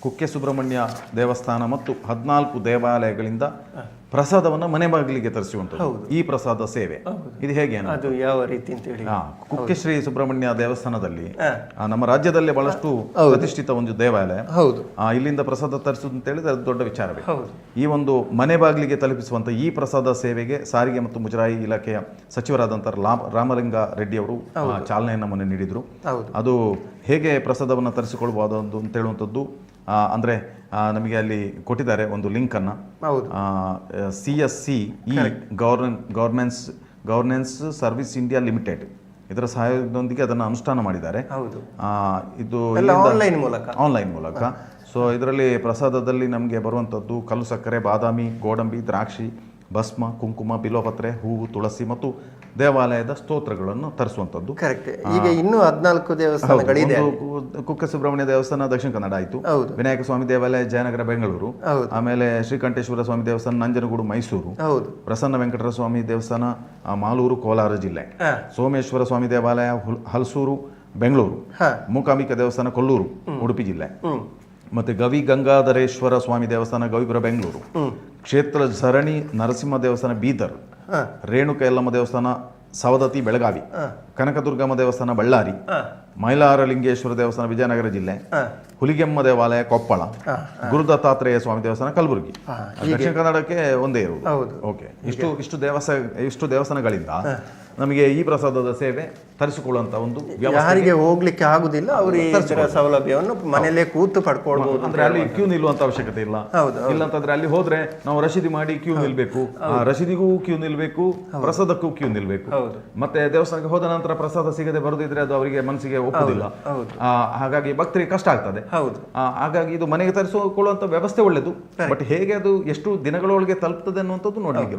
ಕುಕ್ಕೆ ಸುಬ್ರಹ್ಮಣ್ಯ ದೇವಸ್ಥಾನ ಮತ್ತು ಹದಿನಾಲ್ಕು ದೇವಾಲಯಗಳಿಂದ ಪ್ರಸಾದವನ್ನು ಮನೆ ಬಾಗಿಲಿಗೆ ತರಿಸುವಂಥದ್ದು. ಈ ಪ್ರಸಾದ ಸೇವೆ. ಇದು ಹೇಗೆ? ಅದು ಯಾವ ರೀತಿ ಅಂತ ಹೇಳಿ. ಕುಕ್ಕೆ ಶ್ರೀ ಸುಬ್ರಹ್ಮಣ್ಯ ದೇವಸ್ಥಾನದಲ್ಲಿ ಆ, ನಮ್ಮ ರಾಜ್ಯದಲ್ಲೇ ಬಹಳಷ್ಟು ಪ್ರತಿಷ್ಠಿತ ಒಂದು ದೇವಾಲಯ. ಹೌದು. ಆ, ಇಲ್ಲಿಂದ ಪ್ರಸಾದ ತರಿಸುದು ಅಂತ ಹೇಳಿದ್ರೆ ಅದು ದೊಡ್ಡ ವಿಚಾರವೇ. ಈ ಒಂದು ಮನೆ ಬಾಗಿಲಿಗೆ ತಲುಪಿಸುವಂಥ ಈ ಪ್ರಸಾದ ಸೇವೆಗೆ ಸಾರಿಗೆ ಮತ್ತು ಮುಜರಾಯಿ ಇಲಾಖೆಯ ಸಚಿವರಾದಂತಹ ರಾಮ ರಾಮಲಿಂಗ ರೆಡ್ಡಿ ಅವರು ಚಾಲನೆಯನ್ನು ಮೊನ್ನೆ ನೀಡಿದರು. ಅದು ಹೇಗೆ ಪ್ರಸಾದವನ್ನು ತರಿಸಿಕೊಳ್ಬೋದು ಅಂತ ಹೇಳುವಂಥದ್ದು ಅಂದ್ರೆ ನಮಗೆ ಅಲ್ಲಿ ಕೊಟ್ಟಿದ್ದಾರೆ ಒಂದು ಲಿಂಕನ್ನು C S C E govern governance governance service India limited ಇದರ ಸಹಾಯದೊಂದಿಗೆ ಅದನ್ನು ಅನುಷ್ಠಾನ ಮಾಡಿದ್ದಾರೆ. ಇದು ಆನ್ಲೈನ್ ಮೂಲಕ. ಆನ್ಲೈನ್ ಮೂಲಕ. ಸೊ ಇದರಲ್ಲಿ ಪ್ರಸಾದದಲ್ಲಿ ನಮಗೆ ಬರುವಂಥದ್ದು ಕಲ್ಲು ಸಕ್ಕರೆ ಬಾದಾಮಿ ಗೋಡಂಬಿ ದ್ರಾಕ್ಷಿ ಭಸ್ಮ ಕುಂಕುಮ ಬಿಲೋಪತ್ರೆ ಹೂವು ತುಳಸಿ ಮತ್ತು ದೇವಾಲಯದ ಸ್ತೋತ್ರಗಳನ್ನು ತರಿಸುವಂಥದ್ದು. ಕರೆಕ್ಟ್ ಈಗ ಇನ್ನೂ ಹದಿನಾಲ್ಕು ದೇವಸ್ಥಾನಗಳಿದೆ ಕುಕ್ಕ ಸುಬ್ರಹ್ಮಣ್ಯ ದೇವಸ್ಥಾನ ದಕ್ಷಿಣ ಕನ್ನಡ ಆಯಿತು. ಹೌದು. ವಿನಾಯಕ ಸ್ವಾಮಿ ದೇವಾಲಯ ಜಯನಗರ ಬೆಂಗಳೂರು. ಆಮೇಲೆ ಶ್ರೀಕಂಠೇಶ್ವರ ಸ್ವಾಮಿ ದೇವಸ್ಥಾನ ನಂಜನಗೂಡು ಮೈಸೂರು. ಹೌದು. ಪ್ರಸನ್ನ ವೆಂಕಟರ ಸ್ವಾಮಿ ದೇವಸ್ಥಾನ ಮಾಲೂರು ಕೋಲಾರ ಜಿಲ್ಲೆ. ಸೋಮೇಶ್ವರ ಸ್ವಾಮಿ ದೇವಾಲಯ ಹುಲ್- ಹಲಸೂರು ಬೆಂಗಳೂರು. ಮೂಕಾಂಬಿಕಾ ದೇವಸ್ಥಾನ ಕೊಲ್ಲೂರು ಉಡುಪಿ ಜಿಲ್ಲೆ. ಮತ್ತೆ ಗವಿ ಗಂಗಾಧರೇಶ್ವರ ಸ್ವಾಮಿ ದೇವಸ್ಥಾನ ಗವಿಪುರ ಬೆಂಗಳೂರು. ಕ್ಷೇತ್ರ ಸರಣಿ ನರಸಿಂಹ ದೇವಸ್ಥಾನ ಬೀದರ್ ರೇಣುಕ ಯಲ್ಲಮ್ಮ ದೇವಸ್ಥಾನ ಸವದತ್ತಿ ಬೆಳಗಾವಿ ಕನಕದುರ್ಗಮ್ಮ ದೇವಸ್ಥಾನ ಬಳ್ಳಾರಿ ಮೈಲಾರ ಮೈಲಾರಲಿಂಗೇಶ್ವರ ದೇವಸ್ಥಾನ ವಿಜಯನಗರ ಜಿಲ್ಲೆ ಹುಲಿಗೆಮ್ಮ ದೇವಾಲಯ ಕೊಪ್ಪಳ ಗುರುದತ್ತಾತ್ರೇಯ ಸ್ವಾಮಿ ದೇವಸ್ಥಾನ ಕಲಬುರಗಿ. ದಕ್ಷಿಣ ಕನ್ನಡಕ್ಕೆ ಒಂದೇ ಇರುವುದು. ಓಕೆ ಇಷ್ಟು ಇಷ್ಟು ದೇವಸ್ಥಾನ ಇಷ್ಟು ದೇವಸ್ಥಾನಗಳಿಂದ ನಮಗೆ ಈ ಪ್ರಸಾದದ ಸೇವೆ ತರಿಸಿಕೊಳ್ಳುವಂತ ಒಂದು ಯಾರಿಗೆ ಹೋಗ್ಲಿಕ್ಕೆ ಆಗುದಿಲ್ಲ ಅವರಿಗೆ ಸೌಲಭ್ಯವನ್ನು ಮನೆಯಲ್ಲೇ ಕೂತು ಪಡ್ಕೊಳ್ಬಹುದು ಅಂದ್ರೆ ಅಲ್ಲಿ ಕ್ಯೂ ನಿಲ್ಲುವಂತ ಅವಶ್ಯಕತೆ ಇಲ್ಲ. ಇಲ್ಲ ಅಂತಂದ್ರೆ ಅಲ್ಲಿ ಹೋದ್ರೆ ನಾವು ರಶೀದಿ ಮಾಡಿ ಕ್ಯೂ ನಿಲ್ಬೇಕು. ರಶೀದಿಗೂ ಕ್ಯೂ ನಿಲ್ಬೇಕು ಪ್ರಸಾದಕ್ಕೂ ಕ್ಯೂ ನಿಲ್ಬೇಕು. ಮತ್ತೆ ದೇವಸ್ಥಾನಕ್ಕೆ ಹೋದ ನಂತರ ಪ್ರಸಾದ ಸಿಗದೆ ಬರುದಿದ್ರೆ ಅದು ಅವರಿಗೆ ಮನಸ್ಸಿಗೆ ಒಪ್ಪುದಿಲ್ಲ. ಹಾಗಾಗಿ ಭಕ್ತರಿಗೆ ಕಷ್ಟ ಆಗ್ತದೆ. ಹೌದು. ಹಾಗಾಗಿ ಇದು ಮನೆಗೆ ತರಿಸಿಕೊಳ್ಳುವಂತ ವ್ಯವಸ್ಥೆ ಒಳ್ಳೆದು. ಬಟ್ ಹೇಗೆ ಅದು ಎಷ್ಟು ದಿನಗಳೊಳಗೆ ತಲುಪ್ತದೆ ಅನ್ನುವಂಥದ್ದು ನೋಡ್ಲಿಕ್ಕೆ